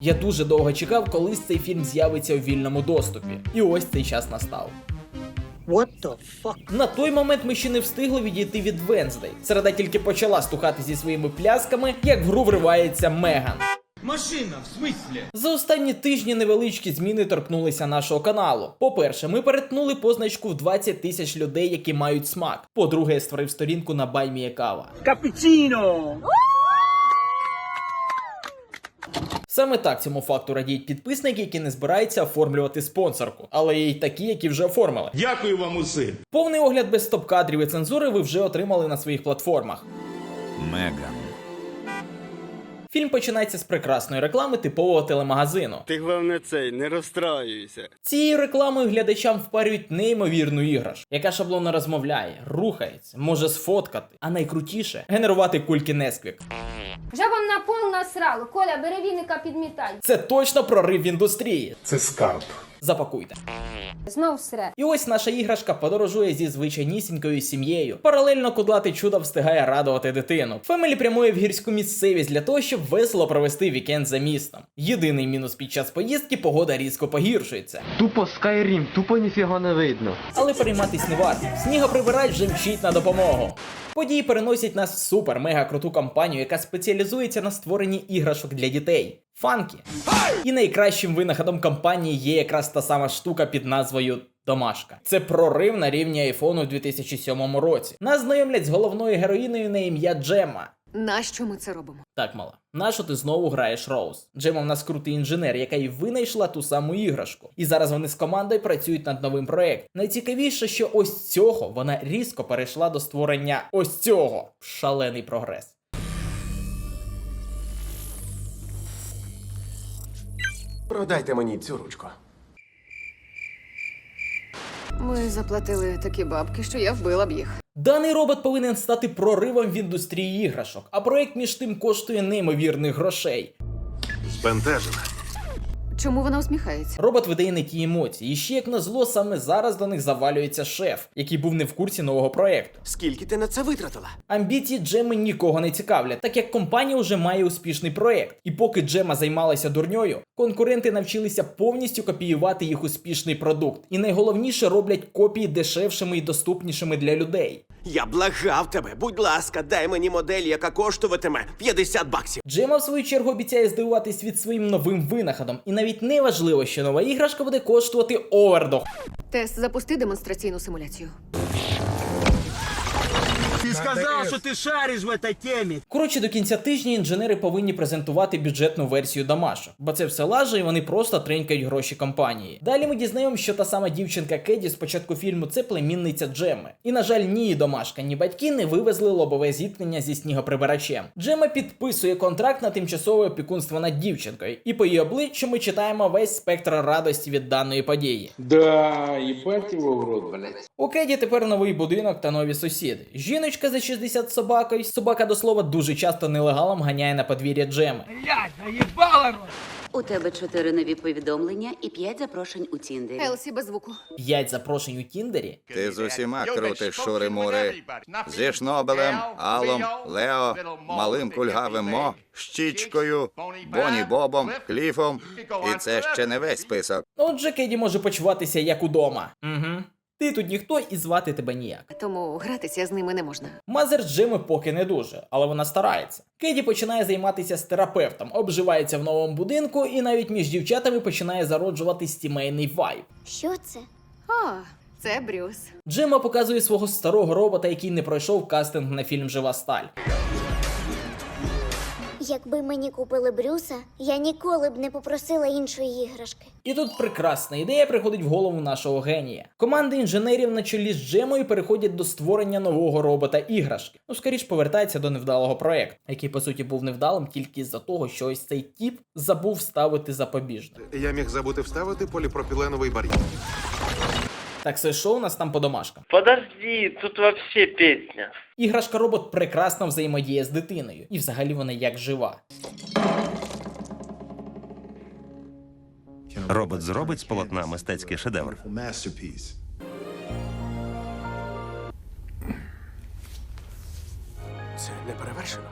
Я дуже довго чекав, коли цей фільм з'явиться у вільному доступі. І ось цей час настав. What the fuck? На той момент ми ще не встигли відійти від Венздей. Середа тільки почала стухати зі своїми плясками, як в гру вривається Меган. Машина, в смысле? За останні тижні невеличкі зміни торкнулися нашого каналу. По-перше, ми перетнули позначку в 20 тисяч людей, які мають смак. По-друге, я створив сторінку на Байміє Кава. Cappuccino! Саме так цьому факту радіють підписники, які не збираються оформлювати спонсорку, але є й такі, які вже оформили. Дякую вам усім. Повний огляд без стоп-кадрів і цензури ви вже отримали на своїх платформах. Меган. Фільм починається з прекрасної реклами типового телемагазину. Ти головне цей, не розстраюйся. Цією рекламою глядачам впарюють неймовірну іграш, яка шаблонно розмовляє, рухається, може сфоткати, а найкрутіше генерувати кульки Несквік. Вже вам на пол насрало. Коля, бери віника, підмітай. Це точно прорив в індустрії. Це скарб. Запакуйте. Знов сре. І ось наша іграшка подорожує зі звичайнісінькою сім'єю. Паралельно кудлати чудо встигає радувати дитину. Фемелі прямує в гірську місцевість для того, щоб весело провести вікенд за містом. Єдиний мінус під час поїздки погода різко погіршується. Тупо Skyrim, тупо ніфіга не видно. Але перейматись не варто. Снігоприбирач вже мчить на допомогу. Події переносять нас в супер мега круту компанію, яка спеціалізується на створенні іграшок для дітей. Фанкі. І найкращим винаходом компанії є якраз та сама штука під назвою Домашка. Це прорив на рівні айфону у 2007 році. Нас знайомлять з головною героїною на ім'я Джема. Нащо ми це робимо? Так, мала, нащо ти знову граєш Роуз? Джема в нас крутий інженер, яка й винайшла ту саму іграшку. І зараз вони з командою працюють над новим проєктом. Найцікавіше, що ось цього вона різко перейшла до створення ось цього. Шалений прогрес. Продайте мені цю ручку. Ми заплатили такі бабки, що я вбила б їх. Даний робот повинен стати проривом в індустрії іграшок, а проект між тим коштує неймовірних грошей. Збентежена. Чому вона усміхається? Робот видає не ті емоції, і ще як на зло, саме зараз до них завалюється шеф, який був не в курсі нового проекту. Скільки ти на це витратила? Амбіції Джеми нікого не цікавлять, так як компанія вже має успішний проект. І поки Джема займалася дурньою, конкуренти навчилися повністю копіювати їх успішний продукт. І найголовніше роблять копії дешевшими і доступнішими для людей. Я благав тебе, будь ласка, дай мені модель, яка коштуватиме 50 баксів. Джема, в свою чергу, обіцяє здивувати світ своїм новим винаходом. І навіть не важливо, що нова іграшка буде коштувати овердох. Тес, запусти демонстраційну симуляцію. Ты сказал, что ты шаришь в этой теме. Коротше, до кінця тижня інженери повинні презентувати бюджетну версію домашок, бо це все лаже і вони просто тренькають гроші компанії. Далі ми дізнаємося, що та сама дівчинка Кеді з початку фільму це племінниця Джеми. І на жаль, ні її домашка, ні батьки не вивезли лобове зіткнення зі снігоприбирачем. Джема підписує контракт на тимчасове опікунство над дівчинкою, і по її обличчю ми читаємо весь спектр радості від даної події. Да, ебать его в рот, блядь. У Кеді тепер новий будинок та нові сусіди. Жіночка за 60 з собакою. Собака до слова дуже часто нелегалом ганяє на подвір'я Джеми. У тебе чотири нові повідомлення і п'ять запрошень у Тіндері. Елсі без звуку. П'ять запрошень у Тіндері. Ти з усіма крутиш шури-мури. Зі Шнобелем, Алом, Лео, Малим Кульгавим Мо, Щічкою, Боні Бобом, Кліфом. І це ще не весь список. Отже, Кеді може почуватися як удома. Угу. Ти тут ніхто і звати тебе ніяк. Тому гратися з ними не можна. Мазер Джеми поки не дуже, але вона старається. Кеді починає займатися з терапевтом, обживається в новому будинку і навіть між дівчатами починає зароджуватись сімейний вайб. Що це? О, це Брюс. Джема показує свого старого робота, який не пройшов кастинг на фільм Жива сталь. Якби мені купили Брюса, я ніколи б не попросила іншої іграшки. І тут прекрасна ідея приходить в голову нашого генія. Команда інженерів на чолі з Джемою переходять до створення нового робота іграшки. Ну, скоріш повертається до невдалого проекту, який по суті був невдалим тільки з-за того, що ось цей тіп забув вставити запобіжник. Я міг забути вставити поліпропіленовий бар'єр. Так це що у нас там по домашкам? Подожди, тут вообще пісня. Іграшка робот прекрасно взаємодіє з дитиною, і взагалі вона як жива. Робот зробить з полотна мистецький шедевр. Це не перевершено.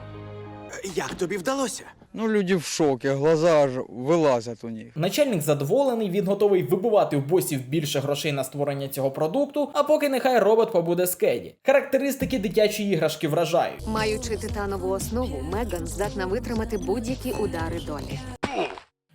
Як тобі вдалося? Ну, люди в шокі, глаза аж вилазять у них. Начальник задоволений, він готовий вибивати в босів більше грошей на створення цього продукту, а поки нехай робот побуде з Кеді. Характеристики дитячої іграшки вражають. Маючи титанову основу, Меган здатна витримати будь-які удари долі.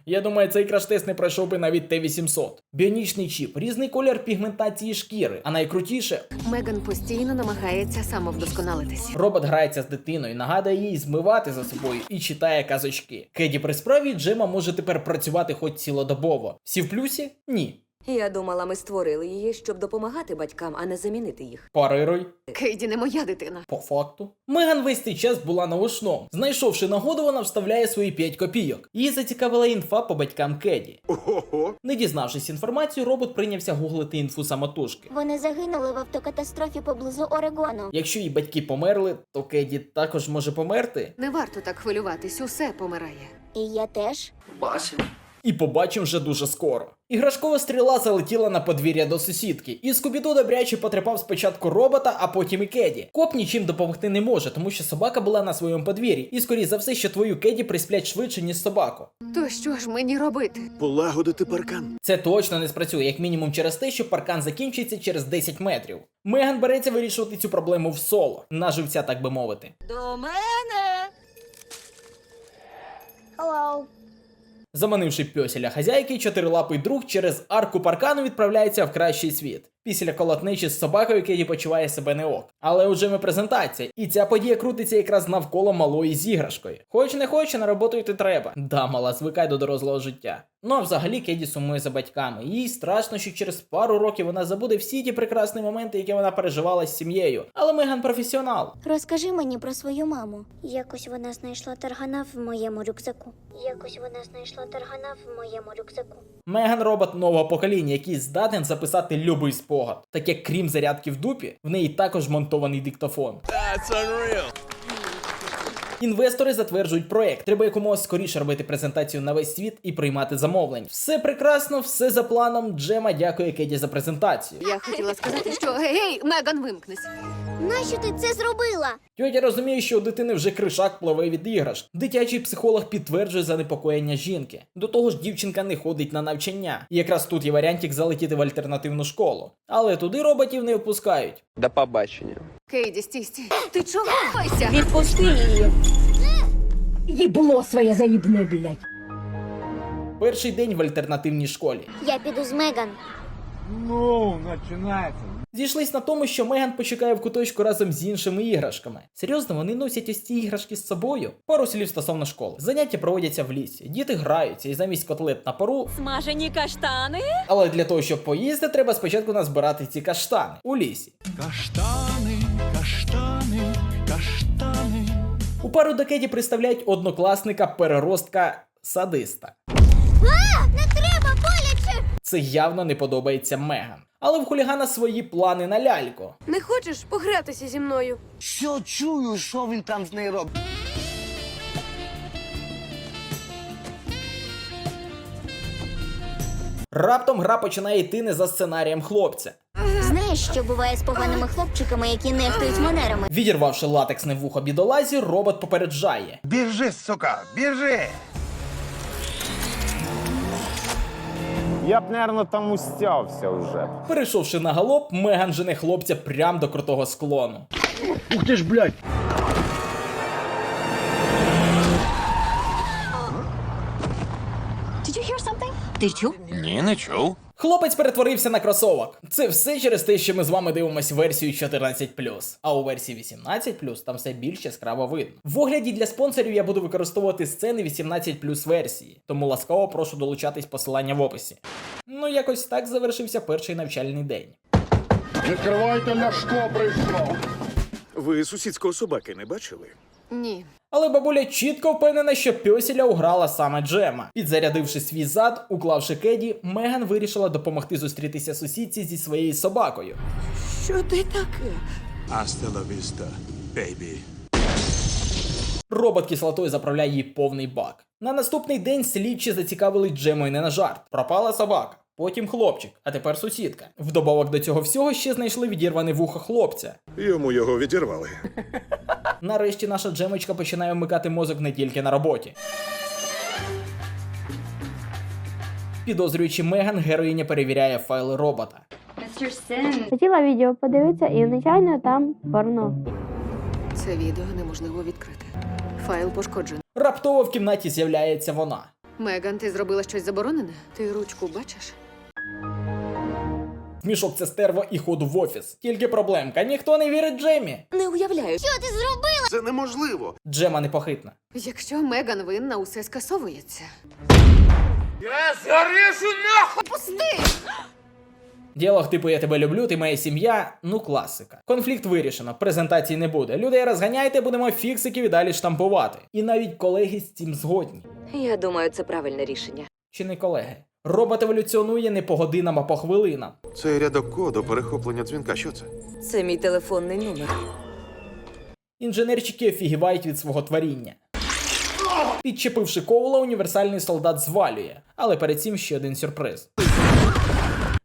Я думаю, цей краш-тест не пройшов би навіть Т-800. Біонічний чіп, різний колір пігментації шкіри, а найкрутіше, Меган постійно намагається самовдосконалитись. робот грається з дитиною, нагадує їй змивати за собою і читає казочки. Кеді при справі Джема може тепер працювати хоч цілодобово. Всі в плюсі? Ні. Я думала, ми створили її, щоб допомагати батькам, а не замінити їх. Парируй. Кейді не моя дитина. По факту. Меган весь цей час була на ушном. Знайшовши нагоду, вона вставляє свої 5 копійок. Її зацікавила інфа по батькам Кеді. Ого. Не дізнавшись інформацію, робот прийнявся гуглити інфу самотужки. Вони загинули в автокатастрофі поблизу Орегону. Якщо її батьки померли, то Кеді також може померти. Не варто так хвилюватись, усе помирає. І я теж. І побачимо вже дуже скоро. Іграшкова стріла залетіла на подвір'я до сусідки, і Скубіду добряче потрепав спочатку робота, а потім і Кеді. Коп нічим допомогти не може, тому що собака була на своєму подвір'ї, і скоріш за все, що твою Кеді присплять швидше, ніж собаку. То що ж мені робити? Полагодити паркан. Це точно не спрацює, як мінімум через те, що паркан закінчиться через 10 метрів. Меган береться вирішувати цю проблему в соло, на живця, так би мовити. До мене! Hello. Заманивши пьосіля хазяйки, чотирилапий друг через арку паркану відправляється в кращий світ. Після колотнечі з собакою Кеді почуває себе не ок. Але уже ми презентація, і ця подія крутиться якраз навколо малої з іграшкою. Хоч не хоче, на роботу йти треба. Да, мала, звикай до дорослого життя. Ну а взагалі Кеді сумує за батьками. Їй страшно, що через пару років вона забуде всі ті прекрасні моменти, які вона переживала з сім'єю. Але Меган професіонал. Розкажи мені про свою маму. Якось вона знайшла таргана в моєму рюкзаку. Якось вона знайшла таргана в моєму рюкзаку. Меган робот нового покоління, який здатен записати любий спогад. Так як крім зарядки в дупі, в неї також монтований диктофон. Інвестори затверджують проект. Треба якомога скоріше робити презентацію на весь світ і приймати замовлень. Все прекрасно, все за планом. Джема дякує Кеді за презентацію. Я хотіла сказати, що гей, гей, Меган, вимкнись. Нащо ти це зробила? Тьотя розуміє, що у дитини вже кришак пливе від іграшк. Дитячий психолог підтверджує занепокоєння жінки. До того ж, дівчинка не ходить на навчання. І якраз тут є варіантик залетіти в альтернативну школу. Але туди роботів не впускають. До побачення. Кейді, стій, стій. Ти чого? Відпусти її. Їбло своє заїбне, блядь. Перший день в альтернативній школі. Я піду з Меган. Ну, починається. Зійшлись на тому, що Меган почекає в куточку разом з іншими іграшками. Серйозно, вони носять ось ці іграшки з собою. Пару слів стосовно школи. Заняття проводяться в лісі. Діти граються і замість котлет на пару. Смажені каштани? Але для того, щоб поїсти, треба спочатку назбирати ці каштани у лісі. Каштани, каштани, каштани. У пару до Кеді представляють однокласника переростка садиста. Боляче! Це явно не подобається Меган. Але в хулігана свої плани на ляльку. Не хочеш погратися зі мною? Що чую, що він там з нею робить? Раптом гра починає йти не за сценарієм хлопця. Знаєш, що буває з поганими хлопчиками, які нехтують манерами? Відірвавши латексне вухо бідолазі, робот попереджає. Біжи, сука, біжи! Я б, наверное, там устявся вже. Перейшовши на галоп, Меган жене хлопця прям до крутого склону. Ух ти ж, блядь. Ти чув? Ні, не чув. Хлопець перетворився на кросовок. Це все через те, що ми з вами дивимося версію 14+. А у версії 18+, там все більш яскраво видно. В огляді для спонсорів я буду використовувати сцени 18 версії, тому ласкаво прошу долучатись посилання в описі. Ну, якось так завершився перший навчальний день. Відкривайте ляшко прийшло. Ви сусідського собаки не бачили? Ні. Але бабуля чітко впевнена, що пьосіля уграла саме Джема. Підзарядивши свій зад, уклавши кеді, Меган вирішила допомогти зустрітися сусідці зі своєю собакою. Що ти таке? Vista, baby. Робот кислотою заправляє їй повний бак. На наступний день слідчі зацікавили Джемою не на жарт. Пропала собака. Потім хлопчик, а тепер сусідка. Вдобавок до цього всього ще знайшли відірване вухо хлопця. Йому його відірвали. Нарешті наша джемочка починає вмикати мозок не тільки на роботі. Підозрюючи Меган, героїня перевіряє файли робота. Хотіла відео подивитися і, звичайно, там порно. Це відео неможливо відкрити. Файл пошкоджений. Раптово в кімнаті з'являється вона. Меган, ти зробила щось заборонене? Ти ручку бачиш? Мішок це стерво і ходу в офіс. Тільки проблемка, ніхто не вірить Джемі. Не уявляю. Що ти зробила? Це неможливо. Джема непохитна. Якщо Меган винна, усе скасовується. Пусти. Діалог типу Я тебе люблю, ти моя сім'я. Ну класика. Конфлікт вирішено, презентації не буде. Людей розганяйте, будемо фіксиків і далі штампувати. І навіть колеги з цим згодні. Я думаю, це правильне рішення. Чи не колеги? Робот еволюціонує не по годинам, а по хвилинам. Цей рядок коду перехоплення дзвінка. Що це? Це мій телефонний номер. Інженерчики офігівають від свого творіння. Підчепивши ковла, універсальний солдат звалює, але перед цим ще один сюрприз.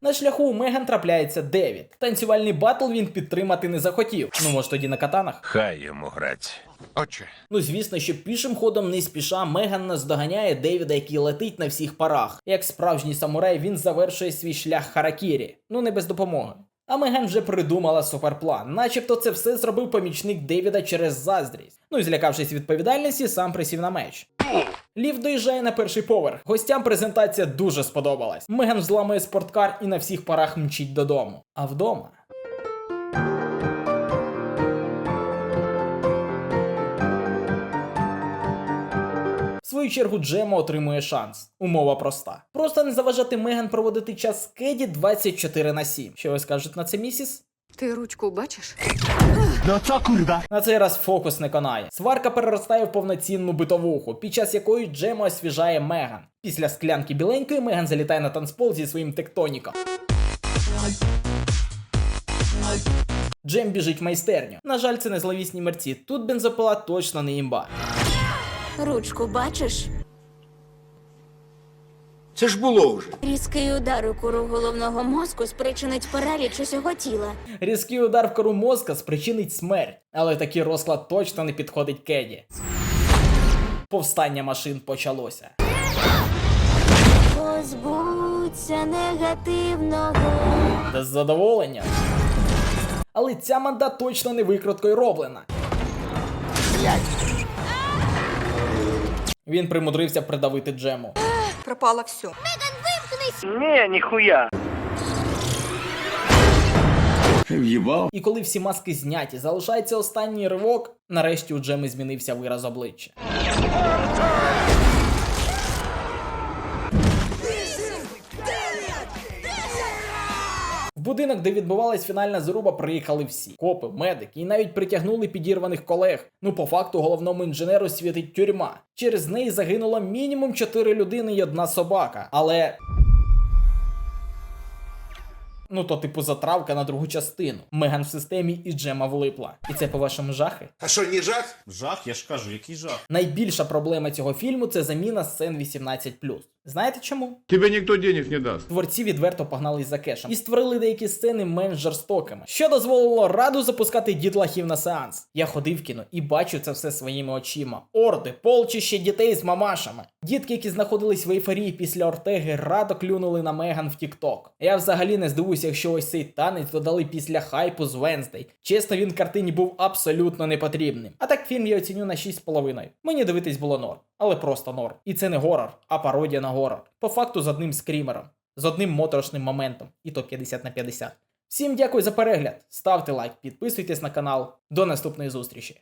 На шляху у Меган трапляється Девід. Танцювальний батл він підтримати не захотів. Ну може тоді на катанах? Хай йому грать. Отче. Ну звісно, що пішим ходом не спіша Меган наздоганяє Девіда, який летить на всіх парах. Як справжній самурай, він завершує свій шлях Харакірі. Ну не без допомоги. А Меган вже придумала суперплан, начебто це все зробив помічник Девіда через заздрість. Ну і злякавшись відповідальності, сам присів на меч. Ліфт доїжджає на перший поверх. Гостям презентація дуже сподобалась. Меган взламує спорткар і на всіх парах мчить додому. А вдома. Свою чергу Джема отримує шанс. Умова проста. Просто не заважати Меган проводити час з Кеді 24 на 7. Що ви скажете на це, місіс? Ти ручку бачиш? На цей раз фокус не конає. Сварка переростає в повноцінну битовуху, під час якої Джема освіжає Меган. Після склянки біленької Меган залітає на танцпол зі своїм тектоніком. Джем біжить в майстерню. На жаль, це не зловісні мерці. Тут бензопила точно не імба. Ручку бачиш? Це ж було вже. Різкий удар у кору головного мозку спричинить параліч усього тіла. Різкий удар в кору мозка спричинить смерть, але такий розклад точно не підходить Кеді. Повстання машин почалося. Позбудься негативного. Та з задоволенням. Але ця манда точно не викруткою роблена. Він примудрився придавити Джему. Пропало все. Ні, ніхуя. В'їбав. І коли всі маски зняті, залишається останній ривок, нарешті у Джеми змінився вираз обличчя. Будинок, де відбувалась фінальна заруба, приїхали всі: копи, медики і навіть притягнули підірваних колег. Ну, по факту, головному інженеру світить тюрма. Через неї загинуло мінімум 4 людини і одна собака. Але Ну то типу затравка на другу частину. Меган в системі і Джема влипла. І це по-вашому жахи? А що, не жах? Жах, я ж кажу, який жах. Найбільша проблема цього фільму це заміна сцен 18+. Знаєте чому? Тебе ніхто денег не дасть. Творці відверто погнались за кешем і створили деякі сцени менш жорстокими, що дозволило раду запускати дітлахів на сеанс. Я ходив в кіно і бачив це все своїми очима. Орди, полчище дітей з мамашами. Дітки, які знаходились в ейфорії після Ортеги, радо клюнули на Меган в Тікток. Я взагалі не здивуюся, якщо ось цей танець додали після хайпу з Венздей. Чесно, він картині був абсолютно не потрібним. А так фільм я оціню на 6,5. Мені дивитись було норм, але просто норм. І це не горор, а пародія на горор. По факту з одним скрімером, з одним моторошним моментом, і то 50 на 50. Всім дякую за перегляд. Ставте лайк, підписуйтесь на канал. До наступної зустрічі.